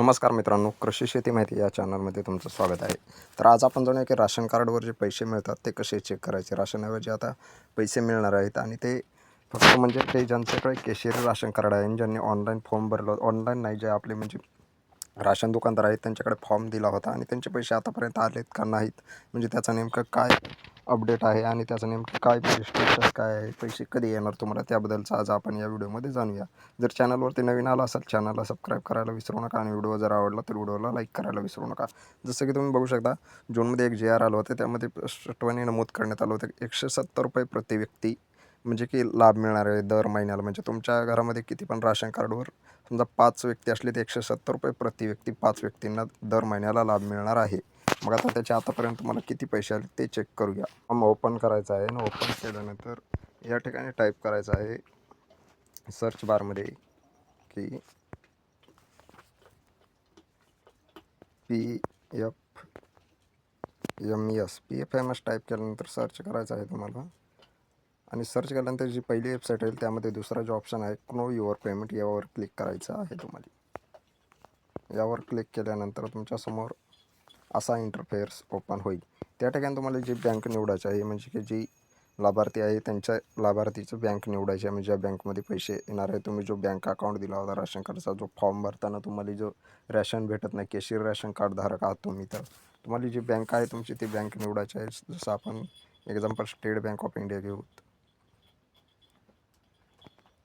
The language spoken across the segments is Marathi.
नमस्कार मित्रांनो कृषी शेती माहिती या चॅनलमध्ये तुमचं स्वागत आहे. तर आज आपण जाणूया की राशन कार्डवर जे पैसे मिळतात ते कसे चेक करायचे? राशनऐवजी आता पैसे मिळणार आहेत आणि ते फक्त म्हणजे ते ज्यांच्याकडे केशरी राशन कार्ड आहे ज्यांनी ऑनलाईन फॉर्म भरलं ऑनलाईन नाही जे आपले म्हणजे राशन दुकानदार आहेत त्यांच्याकडे फॉर्म दिला होता आणि त्यांचे पैसे आतापर्यंत आलेत का नाहीत? म्हणजे त्याचं नेमकं काय अपडेट आहे आणि त्याचं नेमकं काय म्हणजे स्टेटस काय आहे पैसे कधी येणार तुम्हाला त्याबद्दलचं आज आपण या व्हिडिओमध्ये जाणूया. जर चॅनलवरती नवीन आला असाल चॅनलला सबस्क्राईब करायला विसरू नका आणि व्हिडिओ जर आवडला तर व्हिडिओला लाईक करायला विसरू नका. जसं की तुम्ही बघू शकता जूनमध्ये एक जे आर आलं होतं त्यामध्ये स्पष्टपणे नमूद करण्यात आलं होतं एकशे सत्तर रुपये प्रति व्यक्ती म्हणजे की लाभ मिळणार आहे दर महिन्याला. म्हणजे तुमच्या घरामध्ये किती पण राशन कार्डवर समजा पाच व्यक्ती असले तर एकशे सत्तर रुपये प्रति व्यक्ती पाच व्यक्तींना दर महिन्याला लाभ मिळणार आहे. मग आता त्याच्या आतापर्यंत तुम्हाला किती पैसे आले ते चेक करूया. फॉर्म ओपन करायचं आहे आणि ओपन केल्यानंतर या ठिकाणी टाईप करायचं आहे. सर्च बारमध्ये की P F M S P F M S type केल्यानंतर सर्च करायचं आहे तुम्हाला. आणि सर्च केल्यानंतर जी पहिली वेबसाईट येईल त्यामध्ये दुसरा जो ऑप्शन आहे नो युअर पेमेंट यावर क्लिक करायचं आहे तुम्हाला. यावर क्लिक केल्यानंतर तुमच्यासमोर असा इंटरफेअर्स ओपन होईल. त्या ठिकाणी तुम्हाला जी बँक निवडायची आहे म्हणजे की जी लाभार्थी आहे त्यांच्या लाभार्थीचं बँक निवडायची आहे म्हणजे ज्या बँकमध्ये पैसे येणार आहे तुम्ही जो बँक अकाउंट दिला होता राशन कार्डचा जो फॉर्म भरताना तुम्हाला जो रॅशन भेटत नाही केशीर रॅशन कार्ड धारक आहात तुम्ही तर. तुम्हाला जी बँक आहे तुमची ती बँक निवडायची आहे. जसं आपण example State Bank of India घेऊ.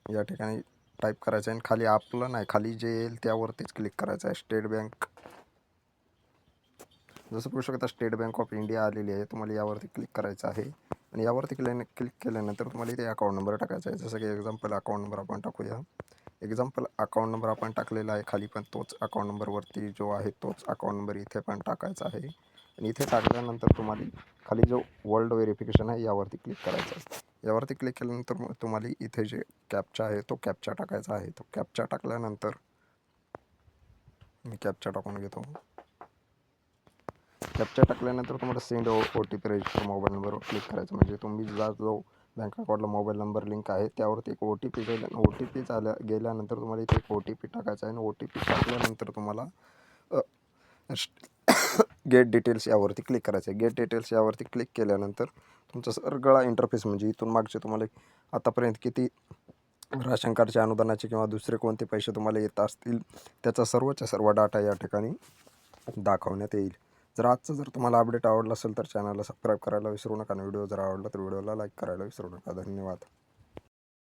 या ठिकाणी टाईप करायचं आहे आणि खाली आपलं नाही खाली जे येईल त्यावरतीच क्लिक करायचं आहे. स्टेट बँक जसं पाहू शकता स्टेट बँक ऑफ इंडिया आलेली आहे. तुम्हाला यावरती क्लिक करायचं आहे. आणि यावरती क्लिक क्लिक केल्यानंतर तुम्हाला इथे अकाउंट नंबर टाकायचा आहे. जसं की एक्झाम्पल अकाउंट नंबर आपण टाकूया. एक्झाम्पल अकाउंट नंबर आपण टाकलेला आहे खाली पण तोच अकाउंट नंबरवरती जो आहे तोच अकाउंट नंबर इथे पण टाकायचा आहे. आणि इथे टाकल्यानंतर तुम्हाला खाली जो वर्ल्ड व्हेरिफिकेशन आहे यावरती क्लिक करायचं आहे यावरती क्लिक केल्यानंतर तुम्हाला इथे जे कॅपचा आहे तो कॅपचा टाकायचा आहे. तो कॅपचा टाकल्यानंतर मी कॅपचा टाकून घेतो. कॅप्चर टाकल्यानंतर तुम्हाला send O O T P register mobile नंबरवर क्लिक करायचं. म्हणजे तुम्ही जा जो बँक अकाउंटला मोबाईल नंबर लिंक आहे त्यावरती एक ओ टी पी गेल्या ओ टी पी झाल्या गेल्यानंतर तुम्हाला इथे एक ओ टी पी टाकायचा आहे. आणि ओ टी पी टाकल्यानंतर तुम्हाला गेट डिटेल्स यावरती क्लिक करायचं आहे. गेट डिटेल्स यावरती क्लिक केल्यानंतर तुमचा सगळा इंटरफेस म्हणजे इथून मागचे तुम्हाला आतापर्यंत किती राशन कार्डच्या अनुदानाचे किंवा दुसरे कोणते पैसे तुम्हाला येत असतील त्याचा सर्वच्या सर्व डाटा या ठिकाणी दाखवण्यात येईल. जर आजचं जर तुम्हाला अपडेट आवडला असेल तर चॅनलला सबस्क्राईब करायला विसरू नका आणि व्हिडिओ जर आवडला तर व्हिडिओला लाईक करायला विसरू नका. धन्यवाद.